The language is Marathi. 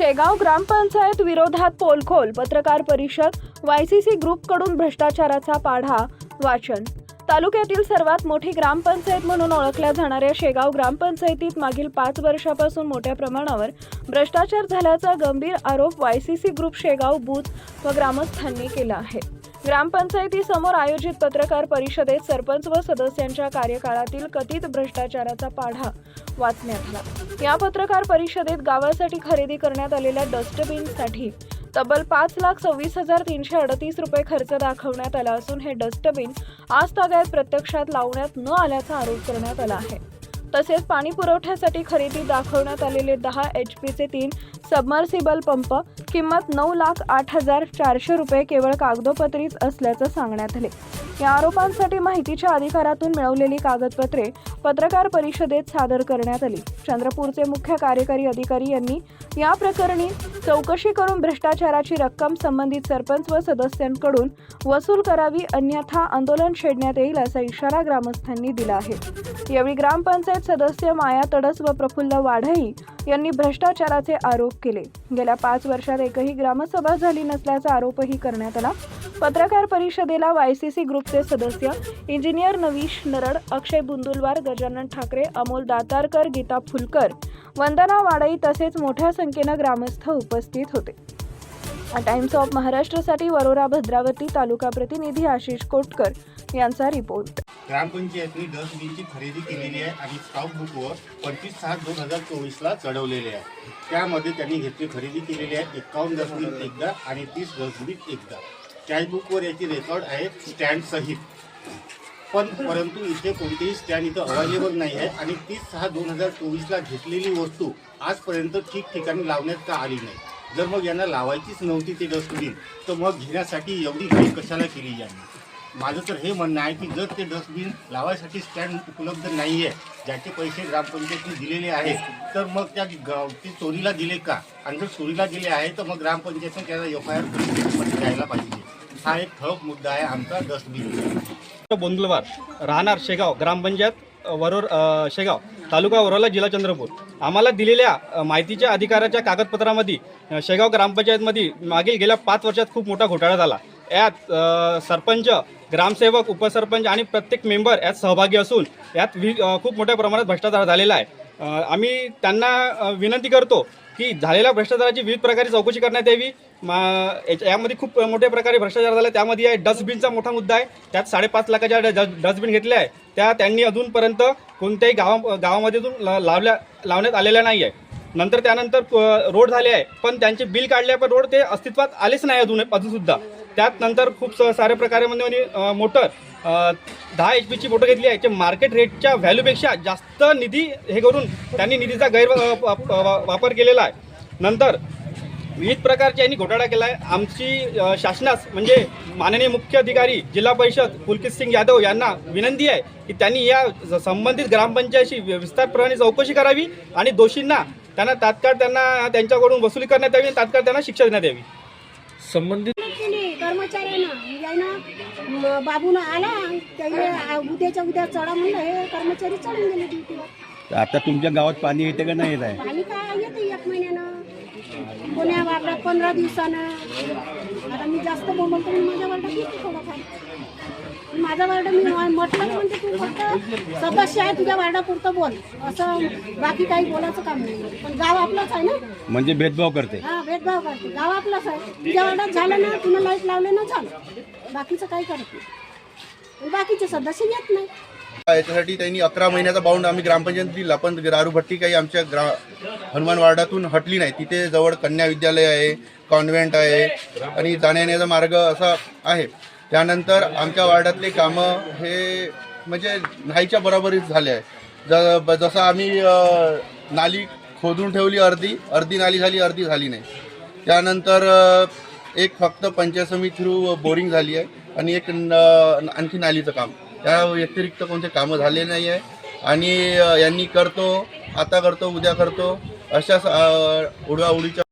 शेगाव ग्रामपंचायत विरोधात पोलखोल. पत्रकार परिषद वायसीसी ग्रुपकडून भ्रष्टाचाराचा पाढा वाचन. तालुक्यातील सर्वात मोठी ग्रामपंचायत म्हणून ओळखल्या जाणाऱ्या शेगाव ग्रामपंचायतीत मागील पाच वर्षापासून मोठ्या प्रमाणावर भ्रष्टाचार झाल्याचा गंभीर आरोप वायसीसी ग्रुप शेगाव बूथ व ग्रामस्थांनी केला आहे. ग्रामपंचायतीसमोर आयोजित पत्रकार परिषदेत सरपंच व सदस्यांच्या कार्यकाळातील कथित भ्रष्टाचाराचा पाढा. वाचण्यात आला. या पत्रकार परिषदेत गावासाठी खरेदी करण्यात आलेल्या डस्टबिनसाठी तब्बल पाच लाख सव्वीस हजार तीनशे अडतीस रुपये खर्च दाखवण्यात आला असून हे डस्टबिन आज तागायत प्रत्यक्षात लावण्यात न आल्याचा आरोप करण्यात आला आहे. तसेच पाणी पुरवठ्यासाठी खरेदी दाखवण्यात आलेले दहा एच पीचे तीन सबमर्सिबल पंप किंमत नऊ लाख आठ हजार चारशे रुपये केवळ कागदोपत्रीच असल्याचं सांगण्यात आले. या आरोपांसाठी माहितीच्या अधिकारातून मिळवलेली कागदपत्रे पत्रकार परिषदेत सादर करण्यात आली. चंद्रपूरचे मुख्य कार्यकारी अधिकारी यांनी या प्रकरणी चौकशी करून भ्रष्टाचाराची रक्कम संबंधित सरपंच व सदस्यांकडून वसूल करावी अन्यथा आंदोलन छेडण्यात येईल असा इशारा ग्रामस्थांनी दिला आहे. यावेळी ग्रामपंचायत सदस्य माया तडस व प्रफुल्ल वाढई यांनी भ्रष्टाचाराचे आरोप केले. गेल्या पाच वर्षात एकही ग्रामसभा झाली नसल्याचा आरोपही करण्यात आला. पत्रकार परिषदेला वायसीसी ग्रुपचे सदस्य इंजिनियर नवीश नरड अक्षय बुंदुलवार गजानन ठाकरे अमोल दातारकर गीता फुलकर वंदना वाडई तसेच मोठ्या संख्येनं ग्रामस्थ उपस्थित होते. टाइम्स ऑफ महाराष्ट्रासाठी वरोरा भद्रावती तालुका प्रतिनिधी आशिष कोटकर यांचा रिपोर्ट ग्रामपंचायतनी डस्टबिनची खरेदी केलेली आहे आणि स्टॉक बुकवर पंचवीस सहा दोन हजार चोवीसला चढवलेले आहे. त्यामध्ये त्यांनी घेतली खरेदी केलेली आहे एकावन्न डस्टबिन एकदा आणि तीस डस्टबिन एकदा. कॅशबुकवर याची रेकॉर्ड आहे स्टँड सहित. पण परंतु इथे कोणतेही स्टँड इथं अवेलेबल नाही आहे आणि तीस सहा दोन हजार चोवीसला घेतलेली वस्तू आजपर्यंत ठिकठिकाणी लावण्यात का आली नाही. जर मग यांना लावायचीच नव्हती ते डस्टबिन तर मग घेण्यासाठी एवढी घाई कशाला केली यांनी? माझं तर हे म्हणणं आहे की जर ते डस्टबिन लावायसाठी स्टँड उपलब्ध नाही आहे ज्याचे पैसे ग्रामपंचायतीने दिलेले आहेत तर मग त्या ते चोरीला दिले का? आणि जर चोरीला दिले आहे तर मग ग्रामपंचायतने त्याला एफ आय आर द्यायला पाहिजे. हा एक ठळक मुद्दा आहे आमचा डस्टबिन. बोंदलवार राहणार शेगाव ग्रामपंचायत वरोर शेगाव. तालुका वरोला जिल्हा चंद्रपूर. आम्हाला दिलेल्या माहितीच्या अधिकाराच्या कागदपत्रामध्ये शेगाव ग्रामपंचायतमध्ये मागील गेल्या पाच वर्षात खूप मोठा घोटाळा झाला. यात सरपंच ग्रामसेवक उपसरपंच आणि प्रत्येक मेंबर यात सहभागी असून यात वि खूप मोठ्या प्रमाणात भ्रष्टाचार झालेला आहे. आम्ही त्यांना विनंती करतो की झालेल्या भ्रष्टाचाराची विविध प्रकारे चौकशी करण्यात यावी. मा याच्या- यामध्ये खूप मोठ्या प्रकारे भ्रष्टाचार झाला. त्यामध्ये आहे डस्टबिनचा मोठा मुद्दा आहे. त्यात साडेपाच लाखाच्या डस्टबिन घेतल्या आहे. त्या त्यांनी अजूनपर्यंत कोणत्याही गावा गावामध्ये लावल्या लावण्यात आलेल्या नाही आहे नंतर त्यानंतर रोड झाले आहे. पण त्यांचे बिल काढले पण रोड ते अस्तित्वात आलेच नाही अजून अजूनसुद्धा त्यात नंतर खूप स- साऱ्या प्रकारे म्हणजे, म्हणजे मोटर दहा एच पीची मोटर घेतली आहे. ते मार्केट रेटच्या व्हॅल्यूपेक्षा जास्त निधी हे करून त्यांनी निधीचा गैर वा- वापर केलेला आहे. नंतर विविध प्रकारचे यांनी घोटाळा केला आहे आमची शासनास म्हणजे माननीय मुख्य अधिकारी जिल्हा परिषद पुलकित सिंग यादव यांना विनंती आहे की त्यांनी या संबंधित ग्रामपंचायतशी विस्तारप्रमाणे चौकशी करावी आणि दोषींना त्यांना तात्काळ त्यांना त्यांच्याकडून वसुली करण्यात यावी आणि तात्काळ त्यांना शिक्षा देण्यात यावी. संबंधित कर्मचाऱ्यानं बाबूनं आला उद्याच्या उद्या चढा म्हणलं हे कर्मचारी चढून गेले ड्युटीवर. आता तुमच्या गावात पाणी येते का नाही येत आहे? पाणी काय येते एक महिन्यानं? वार्डात पंधरा दिवसानं. आता मी जास्त बोलतो म्हणून माझ्या वार्डात येते थोडंफार माझा वार्ड मी म्हटलं म्हणते तू फक्त सदस्य आहे तुझ्या वार्डापुरतं बोल. असं बाकी काही बोलायचं काम नाही. पण गाव आपलंच आहे ना? म्हणजे भेदभाव करते. हा भेदभाव करते. गाव आपलंच आहे. तुझ्या वार्डात झालं ना तुला लाइट लावले ना झालं बाकीचं काही करत नाही. बाकीचे सदस्य येत नाही. याच्यासाठी त्यांनी अकरा महिन्याचा बाउंड आम्ही ग्रामपंचायत दिला पण दारूभट्टी काही आमच्या ग्रा हनुमान वार्डातून हटली नाही. तिथे जवळ कन्या विद्यालय आहे कॉन्व्हेंट आहे आणि जाण्यायेण्याचा मार्ग असा आहे. त्यानंतर आमच्या वार्डातले कामं हे म्हणजे नाहीच्या बरोबरीच झाले आहे. ज ब- जसं आम्ही नाली खोदून ठेवली अर्धी अर्धी नाली झाली अर्धी झाली नाही. त्यानंतर एक फक्त पंचायत समिती थ्रू बोरिंग झाली आहे आणि एक न- आणखी नालीचं काम. त्या व्यतिरिक्त कोणते कामं झाले नाही आहे. आणि यांनी करतो आता करतो उद्या करतो. अशा उडवाउडीच्या